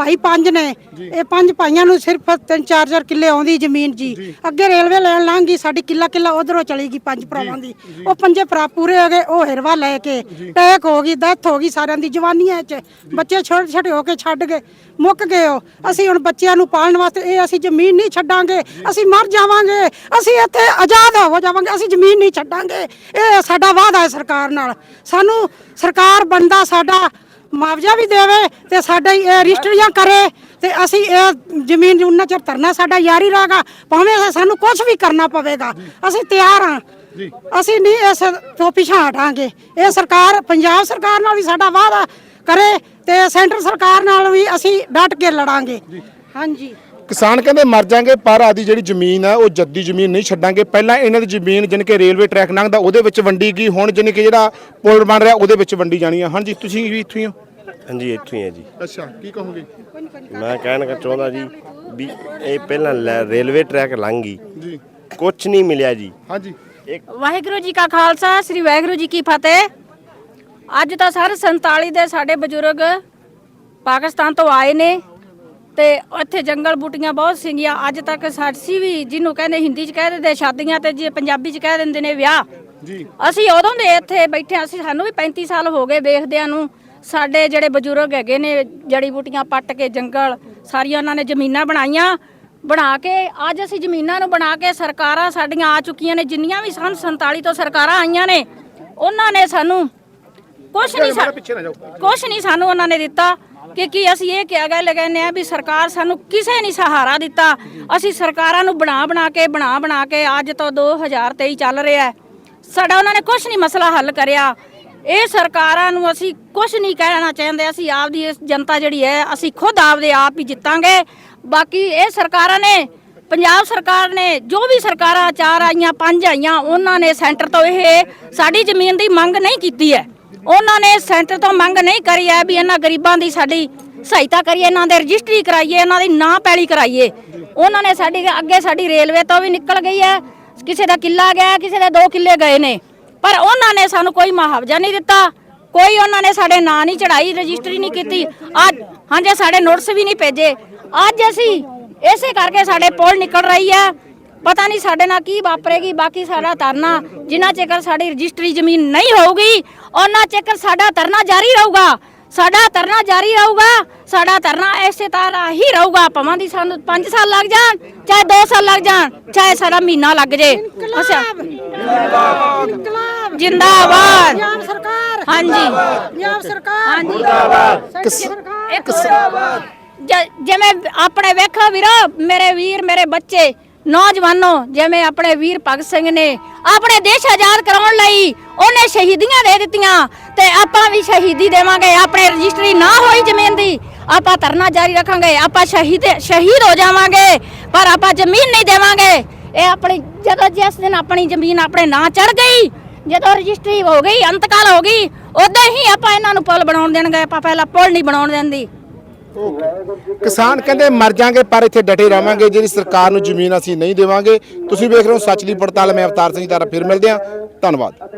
ਭਾਈ ਪੰਜ ਨੇ। ਇਹ ਪੰਜ ਭਾਈਆਂ ਨੂੰ ਸਿਰਫ ਤਿੰਨ ਚਾਰ ਚਾਰ ਕਿੱਲੇ ਆਉਂਦੀ ਜ਼ਮੀਨ ਜੀ। ਅੱਗੇ ਰੇਲਵੇ ਲੈਣ ਲੰਘ ਗਈ ਸਾਡੀ ਕਿੱਲਾ ਕਿੱਲਾ ਉਧਰੋਂ ਚਲੀ ਗਈ ਪੰਜ ਭਰਾਵਾਂ ਦੀ। ਉਹ ਪੰਜੇ ਭਰਾ ਪੂਰੇ ਹੋ ਗਏ ਉਹ ਹਿਰਵਾ ਲੈ ਕੇ ਟੈਕ ਹੋ ਗਈ ਡੈਥ ਹੋ ਗਈ ਸਾਰਿਆਂ ਦੀ ਜਵਾਨੀਆਂ 'ਚ ਬੱਚੇ ਛੋਟੇ ਛੋਟੇ ਹੋ ਕੇ ਛੱਡ ਗਏ ਮੁੱਕ ਗਏ ਉਹ। ਅਸੀਂ ਹੁਣ ਬੱਚਿਆਂ ਨੂੰ ਪਾਲਣ ਵਾਸਤੇ ਇਹ ਅਸੀਂ ਜ਼ਮੀਨ ਨਹੀਂ ਛੱਡਾਂਗੇ ਅਸੀਂ ਮਰ ਜਾਵਾਂਗੇ ਅਸੀਂ ਇੱਥੇ ਆਜ਼ਾਦ ਹੋ ਜਾਵਾਂਗੇ ਅਸੀਂ ਜ਼ਮੀਨ ਨਹੀਂ ਛੱਡਾਂਗੇ। ਇਹ ਸਾਡਾ ਵਾਅਦਾ ਹੈ ਸਰਕਾਰ ਨਾਲ। ਸਾਨੂੰ ਸਰਕਾਰ ਬੰਦਾ ਸਾਡਾ ਮੁਆਵਜ਼ਾ ਵੀ ਦੇਵੇ ਤੇ ਸਾਡਾ ਹੀ ਰਜਿਸਟਰੀਆਂ ਕਰੇ ਤੇ ਅਸੀਂ ਇਹ ਜ਼ਮੀਨ ਉਹਨਾਂ ਚਿਰ ਧਰਨਾ ਸਾਡਾ ਯਾਰੀ ਰਹੇਗਾ ਭਾਵੇਂ ਸਾਨੂੰ ਕੁਝ ਵੀ ਕਰਨਾ ਪਵੇਗਾ ਅਸੀਂ ਤਿਆਰ ਹਾਂ। ਅਸੀਂ ਨਹੀਂ ਇਸ ਤੋਂ ਪਿਛਾਂ ਹਟਾਂਗੇ ਇਹ ਸਰਕਾਰ ਪੰਜਾਬ ਸਰਕਾਰ ਨਾਲ ਵੀ ਸਾਡਾ ਵਾਅਦਾ ਕਰੇ ਤੇ ਸੈਂਟਰ ਸਰਕਾਰ ਨਾਲ ਵੀ ਅਸੀਂ ਡਟ ਕੇ ਲੜਾਂਗੇ। ਹਾਂਜੀ। ਕਿਸਾਨ ਕਹਿੰਦੇ ਮਰ ਜਾਾਂਗੇ ਪਰ ਆਦੀ ਜਿਹੜੀ ਜ਼ਮੀਨ ਹੈ ਉਹ ਜੱਦੀ ਜ਼ਮੀਨ ਨਹੀਂ ਛੱਡਾਂਗੇ। ਪਹਿਲਾਂ ਇਹਨਾਂ ਦੀ ਜ਼ਮੀਨ ਜਾਣੀ ਕਿ ਰੇਲਵੇ ਟਰੈਕ ਲੰਘਦਾ ਉਹਦੇ ਵਿੱਚ ਵੰਡੀ ਗਈ ਹੁਣ ਜਾਣੀ ਕਿ ਜਿਹੜਾ ਪੁਲ ਬਣ ਰਿਹਾ ਉਹਦੇ ਵਿੱਚ ਵੰਡੀ ਜਾਣੀ ਆ। ਹਾਂਜੀ ਤੁਸੀਂ ਵੀ ਇੱਥੋਂ ਹੀ ਹੋ? ਹਾਂਜੀ ਇੱਥੋਂ ਹੀ ਹੈ ਜੀ। ਅੱਛਾ ਕੀ ਕਹੋਗੇ? ਮੈਂ ਕਹਿਣਾ ਚਾਹੁੰਦਾ ਜੀ ਵੀ ਇਹ ਪਹਿਲਾਂ ਲੈ- ਰੇਲਵੇ ਟਰੈਕ ਲੰਘ ਗਈ। ਜੀ। ਕੁਝ ਨਹੀਂ ਮਿਲਿਆ ਜੀ। ਹਾਂਜੀ। ਵਾਹਿਗੁਰੂ ਜੀ ਕਾ ਖਾਲਸਾ ਸ੍ਰੀ ਵਾਹਿਗੁਰੂ ਜੀ ਕੀ ਫਤਿਹ। ਅੱਜ ਤਾਂ ਸਰ 47 ਦੇ ਸਾਡੇ ਬਜ਼ੁਰਗ ਪਾਕਿਸਤਾਨ ਤੋਂ ਆਏ ਨੇ। ਤੇ ਇੱਥੇ ਜੰਗਲ ਬੂਟੀਆਂ ਬਹੁਤ ਸੀਗੀਆਂ। ਅੱਜ ਤੱਕ ਸਾਡੀ ਵੀ ਜਿਹਨੂੰ ਕਹਿੰਦੇ ਹਿੰਦੀ ਚ ਕਹਿ ਦਿੰਦੇ ਸ਼ਾਦੀਆਂ ਤੇ ਜੇ ਪੰਜਾਬੀ ਚ ਕਹਿ ਦਿੰਦੇ ਨੇ ਵਿਆਹ। ਜੀ। ਅਸੀਂ ਉਦੋਂ ਦੇ ਇੱਥੇ ਬੈਠੇ ਹਾਂ, ਅਸੀਂ ਸਾਨੂੰ ਵੀ 35 ਸਾਲ ਹੋ ਗਏ ਵੇਖਦਿਆਂ ਨੂੰ। ਸਾਡੇ ਜਿਹੜੇ ਬਜ਼ੁਰਗ ਹੈਗੇ ਨੇ ਜੜੀ ਬੂਟੀਆਂ ਪੱਟ ਕੇ ਜੰਗਲ ਸਾਰੀਆਂ ਉਹਨਾਂ ਨੇ ਜ਼ਮੀਨਾਂ ਬਣਾਈਆਂ। ਬਣਾ ਕੇ ਅੱਜ ਅਸੀਂ ਜ਼ਮੀਨਾਂ ਨੂੰ ਬਣਾ ਕੇ ਸਰਕਾਰਾਂ ਸਾਡੀਆਂ ਆ ਚੁੱਕੀਆਂ ਨੇ ਜਿੰਨੀਆਂ ਵੀ ਸਨ 47 ਤੋਂ ਸਰਕਾਰਾਂ ਆਈਆਂ ਨੇ ਉਹਨਾਂ ਨੇ ਸਾਨੂੰ ਕੁਛ ਨਹੀਂ ਸਾ- ਕੁਛ ਨਹੀਂ ਸਾਨੂੰ ਉਹਨਾਂ ਨੇ ਦਿੱਤਾ। ਕਿ ਕੀ ਅਸੀਂ ਇਹ ਕਿਹਾ ਗਿਆ ਲਗਾਨੇ ਆ ਵੀ ਸਰਕਾਰ ਸਾਨੂੰ ਕਿਸੇ ਨਹੀਂ ਸਹਾਰਾ ਦਿੱਤਾ। ਅਸੀਂ ਸਰਕਾਰਾਂ ਨੂੰ ਬਣਾ ਬਣਾ ਕੇ, ਬਣਾ ਬਣਾ ਕੇ ਅੱਜ ਤੋਂ 2023 ਚੱਲ ਰਿਹਾ ਹੈ। ਸਾਡਾ ਉਹਨਾਂ ਨੇ ਕੁਛ ਨਹੀਂ ਮਸਲਾ ਹੱਲ ਕਰਿਆ। ਇਹ ਸਰਕਾਰਾਂ ਨੂੰ ਅਸੀਂ ਕੁਛ ਨਹੀਂ ਕਹਿਣਾ ਚਾਹੁੰਦੇ। ਅਸੀਂ ਆਪਦੀ ਇਸ ਜਨਤਾ ਜਿਹੜੀ ਹੈ, ਅਸੀਂ ਖੁਦ ਆਪਦੇ ਆਪ ਹੀ ਜਿੱਤਾਂਗੇ। ਬਾਕੀ ਇਹ ਸਰਕਾਰਾਂ ਨੇ, ਪੰਜਾਬ ਸਰਕਾਰ ਨੇ ਜੋ ਵੀ ਸਰਕਾਰਾਂ ਚਾਰ ਆਈਆਂ, ਪੰਜ ਆਈਆਂ, ਉਹਨਾਂ ਨੇ ਸੈਂਟਰ ਤੋਂ ਇਹ ਸਾਡੀ ਜ਼ਮੀਨ ਦੀ ਮੰਗ ਨਹੀਂ ਕੀਤੀ ਹੈ। ਉਹਨਾਂ ਨੇ ਸੈਂਟਰ ਤੋਂ ਮੰਗ ਨਹੀਂ ਕਰੀ ਹੈ ਵੀ ਇਹਨਾਂ ਗਰੀਬਾਂ ਦੀ ਸਾਡੀ ਸਹਾਇਤਾ ਕਰੀਏ, ਇਹਨਾਂ ਦੇ ਰਜਿਸਟਰੀ ਕਰਾਈਏ, ਇਹਨਾਂ ਦੀ ਨਾਂ ਪੈਲੀ ਕਰਾਈਏ। ਉਹਨਾਂ ਨੇ ਸਾਡੀ ਅੱਗੇ ਸਾਡੀ ਰੇਲਵੇ ਤੋਂ ਵੀ ਨਿਕਲ ਗਈ ਹੈ। ਕਿਸੇ ਦਾ ਕਿੱਲਾ ਗਿਆ, ਕਿਸੇ ਦੇ ਦੋ ਕਿੱਲੇ ਗਏ ਨੇ। ਪਰ ਉਹਨਾਂ ਨੇ ਸਾਨੂੰ ਕੋਈ ਮੁਆਵਜ਼ਾ ਨਹੀਂ ਦਿੱਤਾ। ਕੋਈ ਉਹਨਾਂ ਨੇ ਸਾਡੇ ਨਾਂ ਨਹੀਂ ਚੜਾਈ ਰਜਿਸਟਰੀ ਨਹੀਂ ਕੀਤੀ। ਅੱਜ ਹਾਂਜੀ, ਸਾਡੇ ਨੋਟਿਸ ਵੀ ਨਹੀਂ ਭੇਜੇ। ਅੱਜ ਅਸੀਂ ਇਸੇ ਕਰਕੇ ਸਾਡੇ ਪੁਲ ਨਿਕਲ ਰਹੀ ਹੈ। ਪਤਾ ਨਹੀਂ ਸਾਡੇ ਨਾਲ ਕੀ ਵਾਪਰੇਗੀ ਬਾਕੀ ਸਾਡਾ ਧਰਨਾ ਜਿੰਨਾ ਚਿਰ ਸਾਡੀ ਰਜਿਸਟਰੀ ਜ਼ਮੀਨ ਨਹੀਂ ਹੋਊਗੀ ਉਹਨਾਂ ਚਿਰ ਸਾਡਾ ਧਰਨਾ ਜਾਰੀ ਰਹੂਗਾ। ਸਾਡਾ ਧਰਨਾ ਜਾਰੀ ਰਹੂਗਾ ਸਾਡਾ ਧਰਨਾ ਐਸੇ ਤਰ੍ਹਾਂ ਹੀ ਰਹੂਗਾ ਭਾਵੇਂ ਦੀ ਸਾਨੂੰ 5 ਸਾਲ ਲੱਗ ਜਾਣ ਚਾਹੇ 2 ਸਾਲ ਲੱਗ ਜਾਣ ਚਾਹੇ ਸਾਡਾ ਮਹੀਨਾ ਲੱਗ ਜੇ। ਅੱਛਾ। ਇਨਕਲਾਬ। ਜਿੰਦਾਬਾਦ। ਪੰਜਾਬ ਸਰਕਾਰ। ਹਾਂਜੀ। ਪੰਜਾਬ ਸਰਕਾਰ। ਹਾਂਜੀ। ਸੈਂਟਰ ਸਰਕਾਰ। ਇੱਕ ਜ- ਜਿਵੇਂ ਆਪਣੇ ਵੇਖੋ ਵੀਰੋ ਮੇਰੇ ਵੀਰ ਮੇਰੇ ਬੱਚੇ ਨੌਜਵਾਨੋ, ਜਿਵੇਂ ਆਪਣੇ ਵੀਰ ਭਗਤ ਸਿੰਘ ਨੇ ਆਪਣੇ ਦੇਸ਼ ਆਜ਼ਾਦ ਕਰਾਉਣ ਲਈ ਉਹਨੇ ਸ਼ਹੀਦੀਆਂ ਦੇ ਦਿੱਤੀਆਂ ਤੇ ਆਪਾਂ ਵੀ ਸ਼ਹੀਦੀ ਦੇਵਾਂਗੇ, ਆਪਣੇ ਰਜਿਸਟਰੀ ਨਾ ਹੋਈ ਜ਼ਮੀਨ ਦੀ, ਆਪਾਂ ਧਰਨਾ ਜਾਰੀ ਰੱਖਾਂਗੇ, ਆਪਾਂ ਸ਼ਹੀਦ ਸ਼ਹੀਦ ਹੋ ਜਾਵਾਂਗੇ, ਪਰ ਆਪਾਂ ਜ਼ਮੀਨ ਨਹੀਂ ਦੇਵਾਂਗੇ। ਇਹ ਆਪਣੀ, ਜਦੋਂ ਜਿਸ ਦਿਨ ਆਪਣੀ ਜ਼ਮੀਨ ਆਪਣੇ ਨਾਂ ਚੜ ਗਈ, ਜਦੋਂ ਰਜਿਸਟਰੀ ਹੋ ਗਈ, ਅੰਤਕਾਲ ਹੋ ਗਈ, ਉਦੋਂ ਹੀ ਆਪਾਂ ਇਹਨਾਂ ਨੂੰ ਪੁਲ ਬਣਾਉਣ ਦੇਣਗੇ, ਆਪਾਂ ਪਹਿਲਾਂ ਪੁਲ ਨਹੀਂ ਬਣਾਉਣ ਦੇਣ ਦੀ ਕਿਸਾਨ ਕਹਿੰਦੇ ਮਰ ਜਾਾਂਗੇ, ਪਰ ਇੱਥੇ ਡਟੇ ਰਵਾਂਗੇ ਜਿਹੜੀ ਸਰਕਾਰ ਨੂੰ ਜ਼ਮੀਨ ਅਸੀਂ ਨਹੀਂ ਦੇਵਾਂਗੇ, ਤੁਸੀਂ ਵੇਖ ਰਹੇ ਹੋ ਸੱਚ ਦੀ ਪੜਤਾਲ, ਮੈਂ ਅਵਤਾਰ ਸਿੰਘ ਤਾਰਾ ਫਿਰ ਮਿਲਦੇ ਹਾਂ। ਧੰਨਵਾਦ।